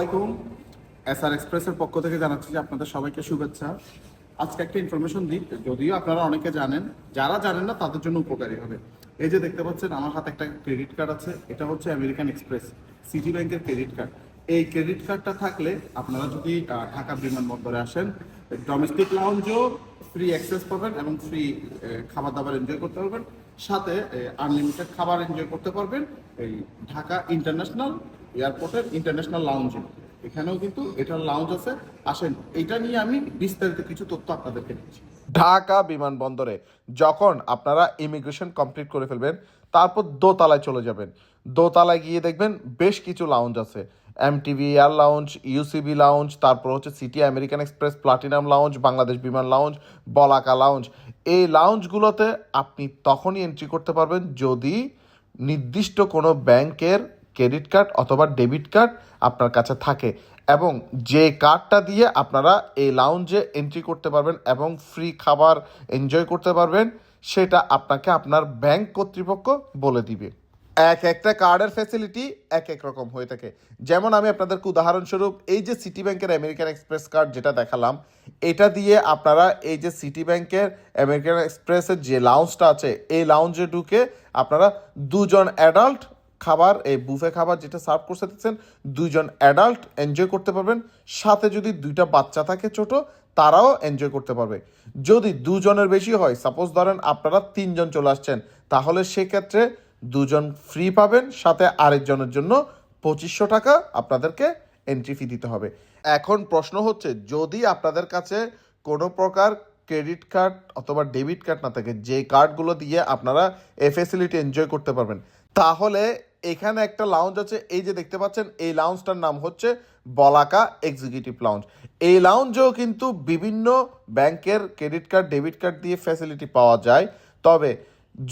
আলাইকুম। এস আর এক্সপ্রেসের পক্ষ থেকে জানাচ্ছি যে আপনাদের সবাইকে শুভেচ্ছা। আজকে একটা ইনফরমেশন দিই, যদিও আপনারা অনেকে জানেন, যারা জানেন না তাদের জন্য উপকারী হবে। এই যে দেখতে পাচ্ছেন, আমার হাতে একটা ক্রেডিট কার্ড আছে, এটা হচ্ছে আমেরিকান এক্সপ্রেস সিটি ব্যাংকের ক্রেডিট কার্ড এই ক্রেডিট কার্ডটা থাকলে আপনারা যদি ঢাকা বিমানবন্দরে আসেন ডোমেস্টিক লাউঞ্জও ফ্রি অ্যাক্সেস পাবেন এবং ফ্রি খাবার দাবার এনজয় করতে পারবেন। সাথে আনলিমিটেড খাবার এনজয় করতে পারবেন। এই ঢাকা ইন্টারন্যাশনাল এয়ারপোর্টের ইন্টারন্যাশনাল লাউঞ্জে এখানেও কিন্তু এটার লাউঞ্জ আছে। আসেন, এটা নিয়ে আমি বিস্তারিত কিছু তথ্য আপনাদেরকে দিচ্ছি। ঢাকা বিমানবন্দরে যখন আপনারা ইমিগ্রেশন কমপ্লিট করে ফেলবেন, তারপর দোতলায় চলে যাবেন। দোতলায় গিয়ে দেখবেন বেশ কিছু লাউঞ্জ আছে। M T V air lounge U C B lounge তারপর হচ্ছে Citi American Express platinum lounge Bangladesh Biman lounge Balaka lounge এই লাউঞ্জগুলোতে আপনি তখনই এন্ট্রি করতে পারবেন যদি নির্দিষ্ট কোনো ব্যাংকের ক্রেডিট কার্ড অথবা ডেবিট কার্ড আপনার কাছে থাকে এবং যে কার্ডটা দিয়ে আপনারা এই লাউঞ্জে এন্ট্রি করতে পারবেন এবং ফ্রি খাবার এনজয় করতে পারবেন, সেটা আপনাকে আপনার ব্যাংক কর্তৃপক্ষ বলে দিবে। এক একটা কার্ডের ফ্যাসিলিটি এক এক রকম হয়ে থাকে। যেমন আমি আপনাদেরকে উদাহরণস্বরূপ এই যে সিটি ব্যাংকের আমেরিকান এক্সপ্রেস কার্ড যেটা দেখালাম, এটা দিয়ে আপনারা এই যে সিটি ব্যাংকের আমেরিকান এক্সপ্রেসের যে লাউঞ্জটা আছে, এই লাউঞ্জে ঢুকে আপনারা দুজন অ্যাডাল্ট খাবার, এই বুফে খাবার যেটা সার্ভ করতে দিচ্ছেন, দুইজন অ্যাডাল্ট এনজয় করতে পারবেন। সাথে যদি দুইটা বাচ্চা থাকে ছোট, তারাও এনজয় করতে পারবে। যদি দুজনের বেশি হয় সাপোজ ধরেন আপনারা তিনজন চলে আসছেন, তাহলে সেক্ষেত্রে দুজন ফ্রি পাবেন, সাথে আরেকজনের জন্য পঁচিশশো টাকা আপনাদেরকে এন্ট্রি ফি দিতে হবে। এখন প্রশ্ন হচ্ছে, যদি আপনাদের কাছে কোনো প্রকার ক্রেডিট কার্ড অথবা ডেবিট কার্ড না থাকে, যে কার্ডগুলো দিয়ে আপনারা এ ফেসিলিটি এনজয় করতে পারবেন, তাহলে এখানে একটা লাউঞ্জ আছে, এই যে দেখতে পাচ্ছেন, এই লাউঞ্জটার নাম হচ্ছে বলাকা এক্সিকিউটিভ লাউঞ্জ এই লাউঞ্জেও কিন্তু বিভিন্ন ব্যাংকের ক্রেডিট কার্ড ডেবিট কার্ড দিয়ে ফ্যাসিলিটি পাওয়া যায়। তবে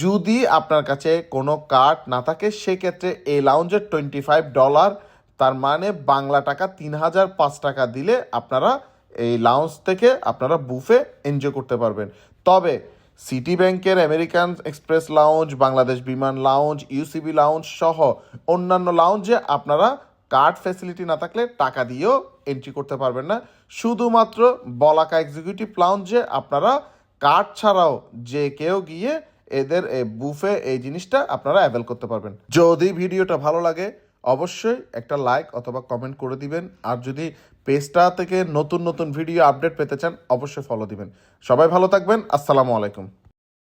যদি আপনার কাছে কোনো কার্ড না থাকে, সেক্ষেত্রে এই লাউঞ্জের টোয়েন্টি ফাইভ ডলার তার মানে বাংলা টাকা তিন হাজার পাঁচ টাকা দিলে আপনারা এই লাউঞ্জ থেকে আপনারা বুফে এনজয় করতে পারবেন। তবে সিটি ব্যাংকের American express lounge, Bangladesh Biman lounge, UCB lounge সহ অন্যান্য লাউঞ্জে আপনারা কার্ড ফ্যাসিলিটি না থাকলে টাকা দিয়েও এন্ট্রি করতে পারবেন না। শুধুমাত্র বলাকা এক্সিকিউটিভ লাউঞ্জে আপনারা কার্ড ছাড়াও যে কেউ গিয়ে এদের বুফে এই জিনিসটা আপনারা অ্যাভেল করতে পারবেন। যদি ভিডিওটা ভালো লাগে অবশ্যই একটা লাইক অথবা কমেন্ট করে দিবেন। আর যদি পেজটা থেকে নতুন নতুন ভিডিও আপডেট পেতে চান, অবশ্যই ফলো দিবেন। সবাই ভালো থাকবেন। আসসালামু আলাইকুম।